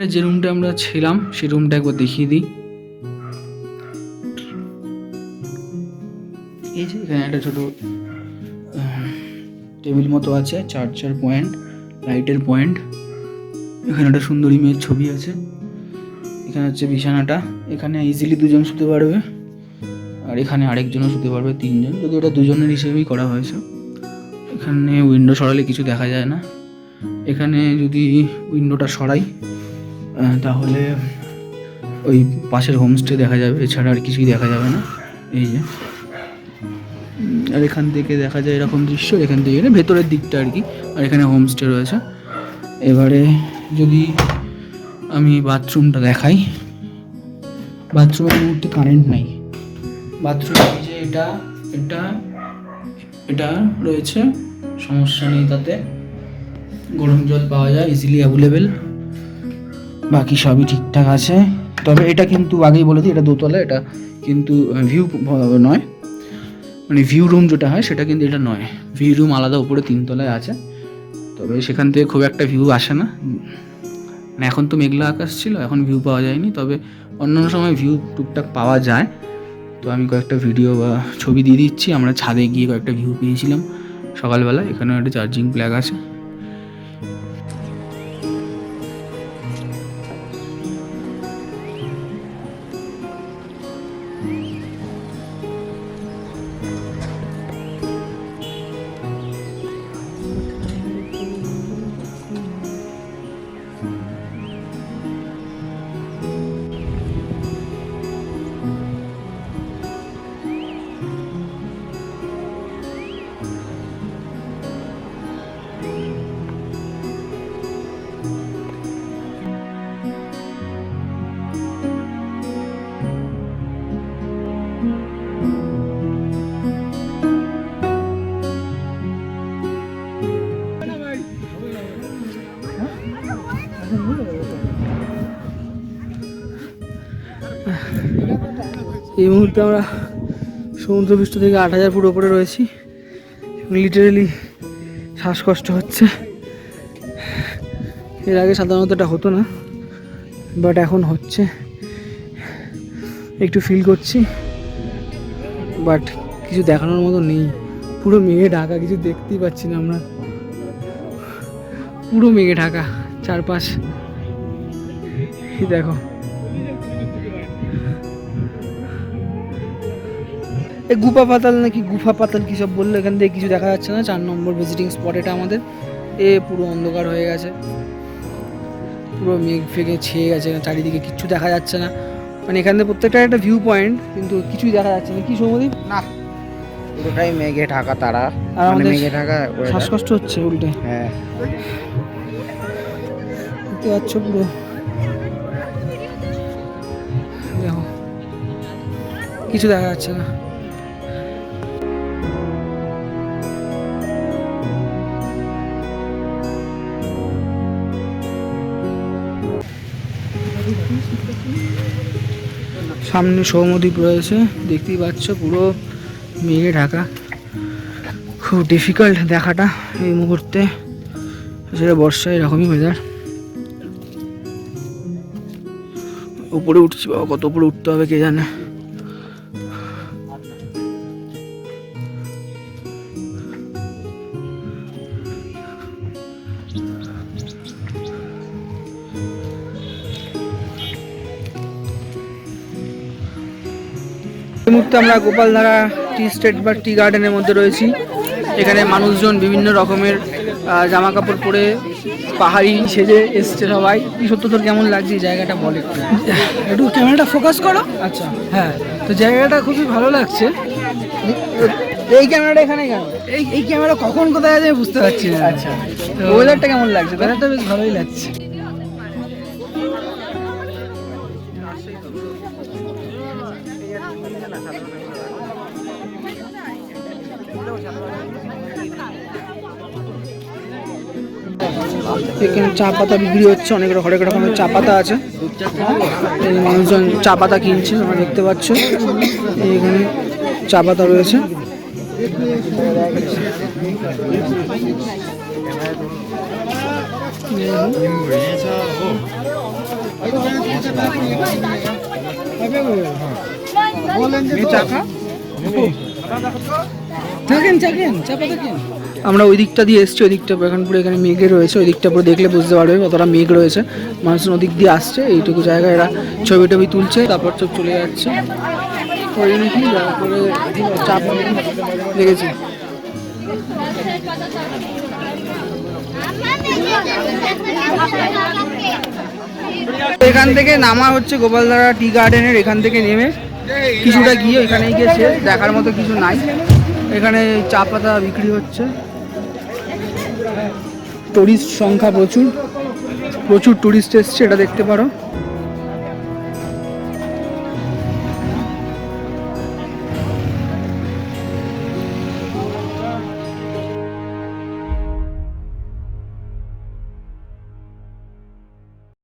যে রুমটা আমরা ছিলাম, সেই রুমটা একবার দেখিয়ে দিই। এই যে এখানে একটা ছোট টেবিল মতো আছে চার্জার পয়েন্ট লাইটের পয়েন্ট এখানে একটা সুন্দরী মেয়ের ছবি আছে। এখানে হচ্ছে বিছানাটা। এখানে ইজিলি দুজন শুতে পারবে, আর এখানে আরেকজনও শুতে পারবে, তিনজন। যদি এটা দুজনের হিসেবেই করা হয়েছে এখানে উইন্ডো সরালে কিছু দেখা যায় না। এখানে যদি উইন্ডোটা সরাই তাহলে ওই পাশের হোমস্টে দেখা যাবে, এছাড়া আর কিছুই দেখা যাবে না। এই যে। আর এখান থেকে দেখা যায় এরকম দৃশ্য, এখান থেকে ভেতরের দিকটা আর কি, আর এখানে হোমস্টে রয়েছে। এবারে যদি আমি বাথরুমটা দেখাই বাথরুমের মুহূর্তে কারেন্ট নাই। বাথরুম এই যে এটা এটা এটা রয়েছে, সমস্যা নেই তাতে। গরম জল পাওয়া যায় ইজিলি অ্যাভেলেবেল বাকি সবই ঠিকঠাক আছে। তবে এটা কিন্তু আগেই বলে দিই, এটা দোতলা, এটা কিন্তু ভিউ নয়। মানে ভিউ রুম যেটা হয়, সেটা কিন্তু এটা নয়। ভিউ রুম আলাদা, উপরে তিনতলায় আছে। তবে সেখান থেকে খুব একটা ভিউ আসে না। মানে এখন তো মেঘলা আকাশ ছিল, এখন ভিউ পাওয়া যায়নি। তবে অন্যান্য সময় ভিউ টুকটাক পাওয়া যায়। তো আমি কয়েকটা ভিডিও বা ছবি দিয়ে দিচ্ছি। আমরা ছাদে গিয়ে কয়েকটা ভিউ পেয়েছিলাম সকালবেলা এখানে একটা চার্জিং প্ল্যাগ আছে। এই মুহূর্তে আমরা সমুদ্রপৃষ্ঠ থেকে আট হাজার ফুট ওপরে রয়েছি। লিটারেলি শ্বাসকষ্ট হচ্ছে। এর আগে সাধারণত এটা হতো না বাট এখন হচ্ছে। একটু ফিল করছি বাট কিছু দেখানোর মতো নেই। পুরো মেঘে ঢাকা, কিছু দেখতেই পাচ্ছি না আমরা। পুরো মেঘে ঢাকা, চারপাশ। দেখো। এই গুফা পাতাল নাকি গুফা পাতাল কী সব বলল? এখান থেকে কিছু দেখা যাচ্ছে না? চার নম্বর ভিজিটিং স্পট এটা আমাদের। এ পুরো অন্ধকার হয়ে গেছে। পুরো মেঘ ফেঘে ছেয়ে গেছে চারিদিকে কিচ্ছু দেখা যাচ্ছে না। মানে এখান থেকে প্রত্যেকটা একটা ভিউ পয়েন্ট কিন্তু কিছুই দেখা যাচ্ছে না। কি সৌমদীপ না। পুরোটাই মেঘে ঢাকা তারা। আর মানে আমাদের মেঘে ঢাকা শ্বাসকষ্ট হচ্ছে উল্টে। হ্যাঁ। দেখতে পাচ্ছ পুরো। কিছু দেখা যাচ্ছে না। সামনে সৌমদ্বীপ রয়েছে, দেখতেই পাচ্ছ পুরো মেঘে ঢাকা। খুব ডিফিকাল্ট দেখাটা এই মুহূর্তে সেটা বর্ষা এরকমই ওয়েদার উপরে উঠছি বাবা, কত উপরে উঠতে হবে কে জানে। এই মুহূর্তে আমরা গোপালধারা টি স্টেট বা টি গার্ডেনের মধ্যে রয়েছি। এখানে মানুষজন বিভিন্ন রকমের জামা কাপড় পরে পাহাড়ি সেজে এসছে সবাই। কি সত্য তোর কেমন লাগছে জায়গাটা বলে একটু? ক্যামেরাটা ফোকাস করো। আচ্ছা। হ্যাঁ তো জায়গাটা খুবই ভালো লাগছে। এই ক্যামেরাটা এখানে কেন? এই এই ক্যামেরা কখন কোথায় আছে বুঝতে পারছি না। আচ্ছা। ওয়েদারটা কেমন লাগছে? ব্যাপারটা বেশ ভালোই লাগছে। এখানে চা পাতা বিক্রি হচ্ছে অনেক হরেক রকমের চা পাতা আছে। এই মানুষজন চা পাতা কিনছে তোমরা দেখতে পাচ্ছ। এই এখানে চা পাতা রয়েছে আমরা ওই দিকটা দিয়ে এসছি, ওই দিকটা এখন পুরো এখানে মেঘে রয়েছে, ওই দিকটা পুরো দেখলে বুঝতে পারবে কতটা মেঘ রয়েছে। মানুষজন ওদিক দিয়ে আসছে, এইটুকু জায়গায় এরা ছবি টবি তুলছে, তারপর চোখ চলে যাচ্ছে। ওই এখান থেকে নামা হচ্ছে গোপালধারা টি গার্ডেনের, এখান থেকে নেমে কিছুটা গিয়ে ওইখানে গিয়েছে দেখার মতো কিছু নাই। এখানে চা পাতা বিক্রি হচ্ছে। টুরিস্ট সংখ্যা প্রচুর। প্রচুর টুরিস্ট এসছে এটা দেখতে পারো।